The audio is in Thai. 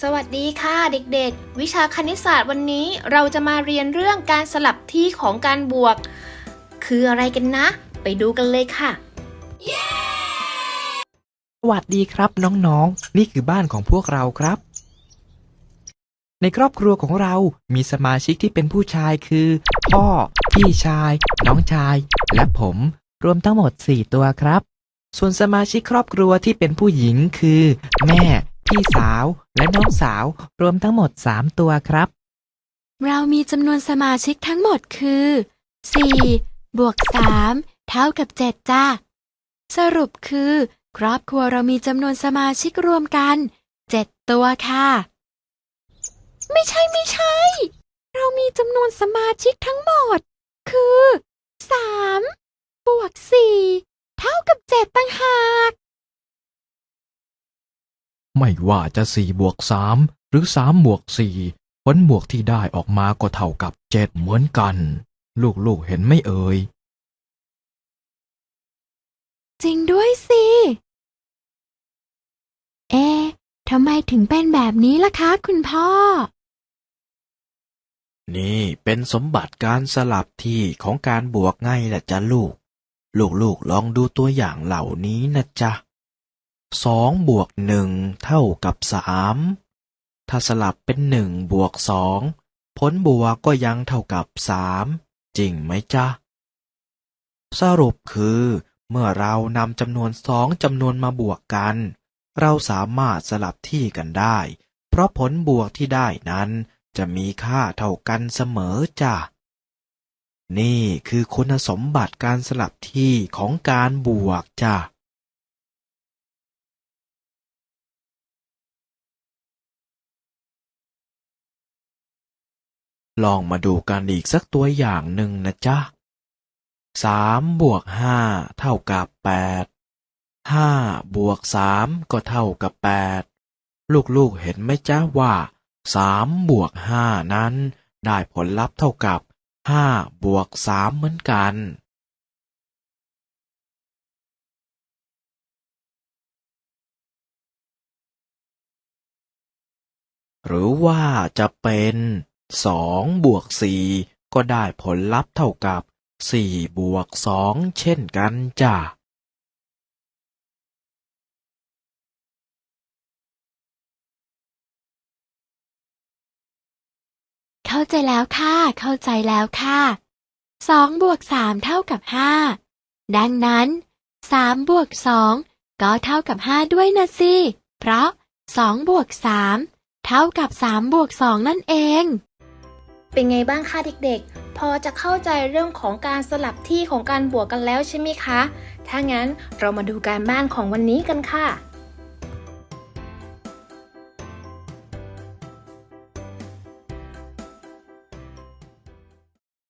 สวัสดีค่ะเด็กๆ วิชาคณิตศาสตร์วันนี้เราจะมาเรียนเรื่องการสลับที่ของการบวก คืออะไรกันนะ ไปดูกันเลยค่ะสวัสดีครับน้องๆ นี่คือบ้านของพวกเราครับ ในครอบครัวของเรามีสมาชิกที่เป็นผู้ชายคือ พ่อ พี่ชาย น้องชาย และผม รวมทั้งหมด 4 ตัวครับ ส่วนสมาชิกครอบครัวที่เป็นผู้หญิงคือ แม่ พี่สาวและน้องสาวรวมทั้งหมด3ตัวครับ เรามีจำนวนสมาชิกทั้งหมดคือ4บวก3เท่ากับ7จ้าสรุปคือ ครอบครัวเรามีจำนวนสมาชิกรวมกัน7ตัวค่ะ ไม่ใช่ไม่ใช่ เรามีจำนวนสมาชิกทั้งหมด คือ3บวก4เท่ากับ7ตั้งหาก ไม่ว่าจะสี่บวกสามหรือสามบวกสี่ผลบวกที่ได้ออกมาก็เท่ากับเจ็ดเหมือนกัน ลูกๆเห็นไหม่เอ่ย จริงด้วยสิ เอ๊ะทำไมถึงเป็นแบบนี้ล่ะคะคุณพ่อ นี่เป็นสมบัติการสลับที่ของการบวกไงล่ะจ๊ะลูก ลูกๆลองดูตัวอย่างเหล่านี้นะจ๊ะ สองบวกหนึ่งเท่ากับสามถ้าสลับเป็นหนึ่งบวกสองผลบวกก็ยังเท่ากับสามจริงไหมจ๊ะ สรุปคือ เมื่อเรานำจำนวนสองจำนวนมาบวกกัน เราสามารถสลับที่กันได้ เพราะผลบวกที่ได้นั้น จะมีค่าเท่ากันเสมอจ้ะ นี่คือคุณสมบัติการสลับที่ของการบวกจ้ะ ลองมาดูกันอีกสักตัวอย่างหนึ่งนะจ๊ะสามบวกห้าเท่ากับแปดห้าบวกสามก็เท่ากับแปดลูกๆเห็นไหมจ๊ะว่าสามบวกห้านั้น ได้ผลลัพธ์เท่ากับห้าบวกสามเหมือนกัน หรือว่าจะเป็น สองบวกสี่ก็ได้ผลลัพธ์เท่ากับสี่บวกสองเช่นกันจ้ะเข้าใจแล้วค่ะ เข้าใจแล้วค่ะสองบวกสามเท่ากับห้าดังนั้นสามบวกสองก็เท่ากับห้าด้วยนะสิ เพราะสองบวกสามเท่ากับสามบวกสองนั่นเอง เป็นไงบ้างคะเด็กๆ พอจะเข้าใจเรื่องของการสลับที่ของการบวกกันแล้วใช่ไหมคะ ถ้างั้นเรามาดูการบ้านของวันนี้กันค่ะ